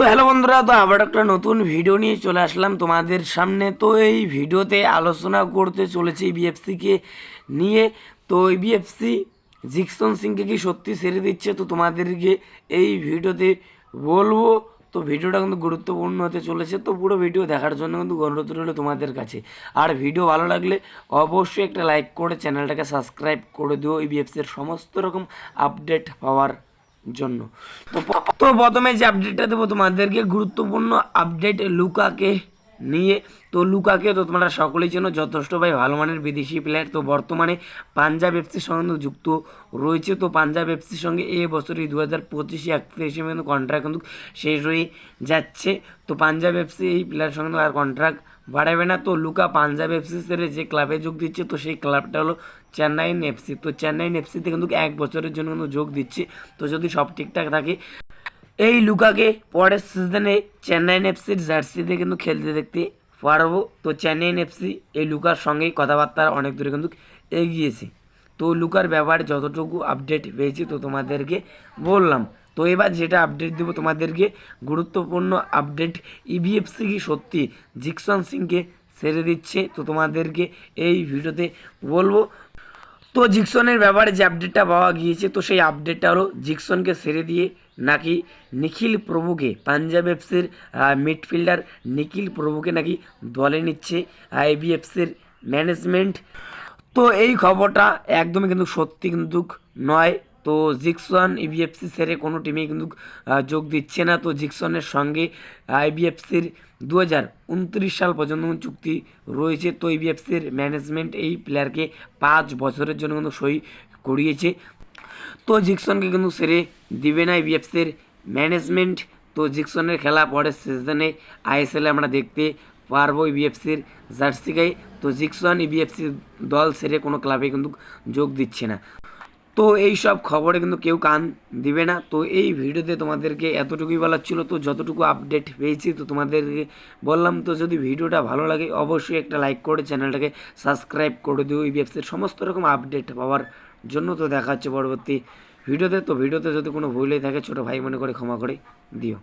তো হ্যালো বন্ধুরা, তো আবার একটা নতুন ভিডিও নিয়ে চলে আসলাম তোমাদের সামনে। তো এই ভিডিওতে আলোচনা করতে চলেছি বিএফসিকে নিয়ে। তো এই বিএফসি জিকসন সিংকে কি সত্যি ছেড়ে দিচ্ছে, তো তোমাদেরকে এই ভিডিওতে বলব। তো ভিডিওটা কিন্তু গুরুত্বপূর্ণ হতে চলেছে, তো পুরো ভিডিও দেখার জন্য কিন্তু অনুরোধ রইল তোমাদের কাছে। আর ভিডিও ভালো লাগলে অবশ্যই একটা লাইক করে চ্যানেলটাকে সাবস্ক্রাইব করে দিও। এই বিএফসির সমস্ত রকম আপডেট পাওয়ার জন্য। তো প্রথমে যে আপডেটটা দেবো তোমাদেরকে গুরুত্বপূর্ণ আপডেট লুকাকে নিয়ে। তো লুকাকে তো তোমরা সকলেই জন্য যথেষ্ট ভাই, ভালো মানের বিদেশি প্লেয়ার তো বর্তমানে পাঞ্জাব এফসির সঙ্গে যুক্ত রয়েছে। তো পাঞ্জাব এফসির সঙ্গে এই বছরই দু হাজার পঁচিশে একত্রিশে কিন্তু কন্ট্রাক্ট কিন্তু শেষ হয়ে যাচ্ছে। তো পাঞ্জাব এফসি এই প্লেয়ারের সঙ্গে আর কন্ট্রাক্ট বাড়াবে না। তো লুকা পাঞ্জাব এফসি ছেড়ে যে ক্লাবে যোগ দিচ্ছে, তো সেই ক্লাবটা হলো চেন্নাইন এফসি তো চেন্নাইন এফসিতে কিন্তু এক বছরের জন্য কিন্তু যোগ দিচ্ছে। তো যদি সব ঠিকঠাক থাকে এই লুকাকে পরের সিজনে চেন্নাইন এফসির জার্সিতে কিন্তু খেলতে দেখতে পারব। তো চেন্নাইন এফসি এই লুকার সঙ্গেই কথাবার্তা অনেক দূরে কিন্তু এগিয়েছে। তো লুকার ব্যাপারে যতটুকু আপডেট পেয়েছি তো তোমাদেরকে বললাম। তো এবার যেটা আপডেট দেবো তোমাদেরকে, গুরুত্বপূর্ণ আপডেট ইভিএফসি কি সত্যি? জিকসন সিংকে ছেড়ে দিচ্ছে। তো তোমাদেরকে এই ভিডিওতে বলব তো জিকসনের ব্যাপারে যে আপডেটটা পাওয়া গিয়েছে, তো সেই আপডেটটা হলো জিকসনকে সেরে দিয়ে নাকি নিখিল প্রভুকে, পাঞ্জাব এফসির মিডফিল্ডার নিখিল প্রভুকে নাকি দলে নিচ্ছে আইবিএফসির ম্যানেজমেন্ট তো এই খবরটা একদমই কিন্তু সত্যি কিন্তু নয়। তো জিকসন ইবিএফসি ছেড়ে কোনো টিমে কিন্তু যোগ দিচ্ছে না। তো জিকসনের সঙ্গে আইবিএফসির দু হাজার উনত্রিশ সাল পর্যন্ত চুক্তি রয়েছে। তো ইবিএফসির ম্যানেজমেন্ট এই প্লেয়ারকে পাঁচ বছরের জন্য কিন্তু সই করিয়েছে। তো জিকসনকে কিন্তু সেরে দিবে না ইবিএফসির ম্যানেজমেন্ট তো জিকসনের খেলা পরের সিজনে আইএসএলে আমরা দেখতে পারব ইবিএফসির জার্সি গায়ে। তো জিকসন ইবিএফসি দল সেরে কোনো ক্লাবে কিন্তু যোগ দিচ্ছে না। তো এই সব খবরে কিন্তু কেউ কান দিবে না। তো এই ভিডিওতে তোমাদেরকে এতটুকুই বলার ছিল, তো যতটুকু আপডেট পেয়েছি তো তোমাদেরকে বললাম, তো যদি ভিডিওটা ভালো লাগে অবশ্যই একটা লাইক করে চ্যানেলটাকে সাবস্ক্রাইব করে দিও। এই ইবিএফসির সমস্ত রকম আপডেট পাওয়ার জন্য তো দেখা হচ্ছে পরবর্তী ভিডিওতে। তো ভিডিওতে যদি কোনো ভুল হয়ে থাকে, ছোটো ভাই মনে করে ক্ষমা করে দিও।